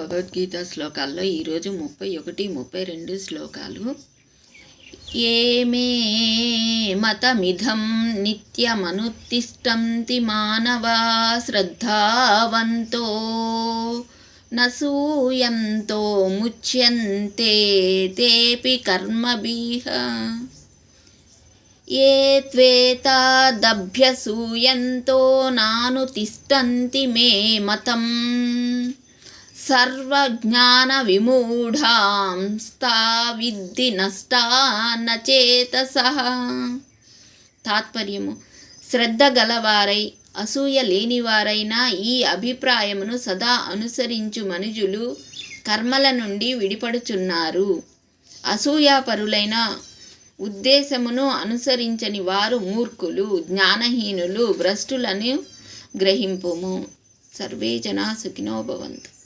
భగవద్గీత శ్లోకాల్లో ఈరోజు ముప్పై ఒకటి ముప్పై రెండు శ్లోకాలు. ఏమే మతమిధం నిత్యమనుతిష్టంతి మానవా శ్రద్ధావంతో నూయంతో ముచ్యంతే తేపి కర్మభిః. ఏ త్వేతాదభ్యసూయంతో నాను తిష్టంతి మే మతం సర్వజ్ఞాన స్థావిద్ది విద్ధి నష్టాన చేతస తాత్పర్యము. శ్రద్ధ గలవారై అసూయ లేనివారైన ఈ అభిప్రాయమును సదా అనుసరించు మనుజులు కర్మల నుండి విడిపడుచున్నారు. అసూయాపరులైన ఉద్దేశమును అనుసరించని వారు మూర్ఖులు జ్ఞానహీనులు భ్రష్టులను గ్రహింపుము. సర్వే జనా సుఖినో భవంతు.